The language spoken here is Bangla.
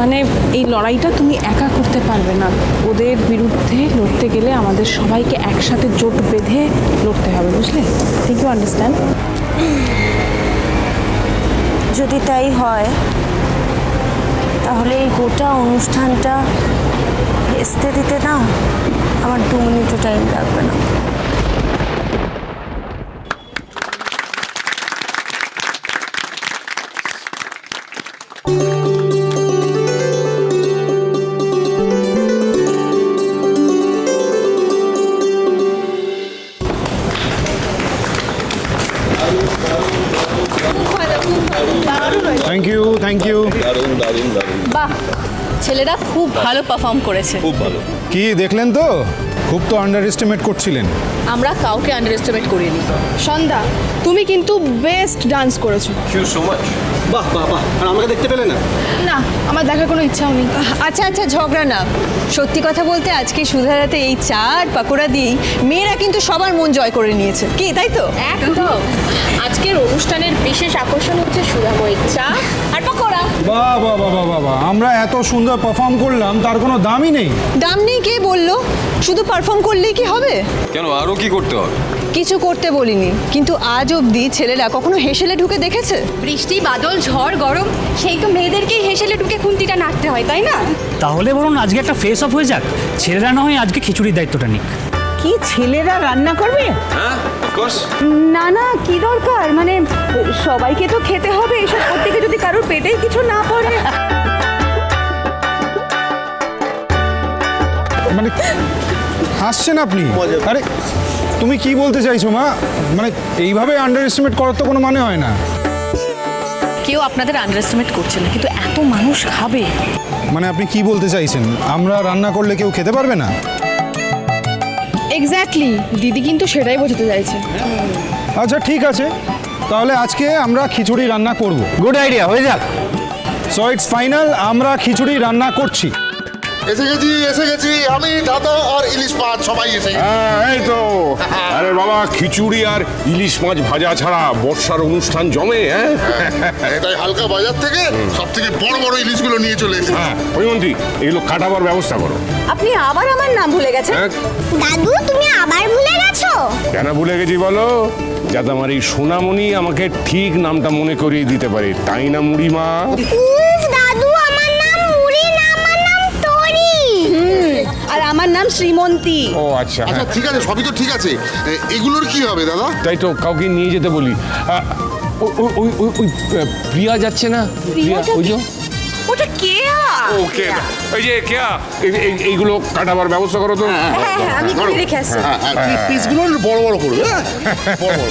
মানে এই লড়াইটা তুমি একা করতে পারবে না। ওদের বিরুদ্ধে লড়তে গেলে আমাদের সবাইকে একসাথে জোট বেঁধে লড়তে হবে, বুঝলে? ঠিক ইউ আন্ডারস্ট্যান্ড যদি তাই হয়, তাহলে এই গোটা অনুষ্ঠানটা এসতে দিতে না, আমার দু মিনিটও টাইম লাগবে না। থ্যাংক ইউ থ্যাংক ইউ দারুণ দারুণ দারুণ বাহ। ছেলেরা খুব ভালো পারফর্ম করেছে। খুব ভালো। কি দেখলেন তো? খুব তো আন্ডার এস্টিমেট করছিলেন। আমরা কাউকে আন্ডার এস্টিমেট করিনি। সন্ধ্যা তুমি কিন্তু বেস্ট ডান্স করেছ। থ্যাংক ইউ সো মাচ বাহ বাহ বাহ। আর আমাকে দেখতে পেলে না? না আমার দেখার কোনো ইচ্ছাও নেই। আচ্ছা আচ্ছা ঝগড়া না। সত্যি কথা বলতে আজকে সুধারাতে এই চা আর পাকোড়া দিয়েই মেয়েরা কিন্তু সবার মন জয় করে নিয়েছে। কি তাই তো? একদম। আজকের অনুষ্ঠানের বিশেষ আকর্ষণ হচ্ছে সুধাময়ীর চা আর পকোড়া। বাহ বাহ বাহ বাহ বাহ। আমরা এত সুন্দর পারফর্ম করলাম তার কোনো দামই নেই। দাম নেই কে বলল? শুধু পারফর্ম করলেই কি হবে? কেন আরও কি করতে হবে? কিছু করতে বলিনি কিন্তু আজ অবধি ছেলেরা কখনো হেসেলে ঢুকে দেখেছে? বৃষ্টি বাদল ঝড় গরম সেই তো মেয়েদেরকেই হেসেলে ঢুকে খুন্তিটা নাড়তে হয় তাই না? তাহলে বরং আজকে একটা ফেস অফ হয়ে যাক। ছেলেরা না হয় আজকে খিচুড়ির দায়িত্বটা নিক। কি ছেলেরা রান্না করবে? হ্যাঁ না না কি দরকার? মানে সবাইকে তো খেতে হবে এসব করতে হাসছেন আপনি? আরে তুমি কি বলতে চাইছো মা? মানে এইভাবে আন্ডার এস্টিমেট করার তো কোনো মানে হয় না। কেউ আপনাদের আন্ডার এস্টিমেট করছে না কিন্তু এত মানুষ খাবে। মানে আপনি কি বলতে চাইছেন? আমরা রান্না করলে কেউ খেতে পারবে না? এক্স্যাক্টলি দিদি কিন্তু সেটাই বোঝাতে চাইছে। আচ্ছা ঠিক আছে। তাহলে আজকে আমরা খিচুড়ি রান্না করব। গুড আইডিয়া হয়ে যাক। সো ইটস ফাইনাল আমরা খিচুড়ি রান্না করছি। এসে গেছি এসে গেছি। আমি দাদা আর ইলিশ মাছ সবাই এসে হ্যাঁ এই তো। আরে বাবা খিচুড়ি আর ইলিশ মাছ ভাজা ছাড়া বর্ষার অনুষ্ঠান জমে হ্যাঁ? তাই হালকা বাজার থেকে সব থেকে বড় বড় ইলিশগুলো নিয়ে চলে এসেছি। হ্যাঁ পরিমন্ত্রী এগুলো কাটাবার ব্যবস্থা করো। আপনি আবার আমার নাম ভুলে গেছেন? হ্যাঁ। দাদু তুমি আবার ভুলে গেছো? কেন ভুলে গেছি বলো? যাতে আমার এই সোনামণি আমাকে ঠিক নামটা মনে করিয়ে দিতে পারে তাই না মুড়িমা দাদু আমার নাম শ্রীমন্তী। ও আচ্ছা আচ্ছা হ্যাঁ। ঠিক আছে সবই তো ঠিক আছে। এ- এগুলোর কি হবে দাদা? তাই তো কাউকে নিয়ে যেতে বলি। ও- ও- ওই ওই ওই প্রিয়া যাচ্ছে না? প্রিয়া ওই যে? ওটা কে ওকে এই যে কেয়া এই- এই- এইগুলো কাটাবার ব্যবস্থা করো তো। হ্যাঁ হ্যাঁ আমি করে। রেখে আসছি। হ্যাঁ হ্যাঁ পিসগুলো বড় বড় করবে হ্যাঁ? বড় বড়।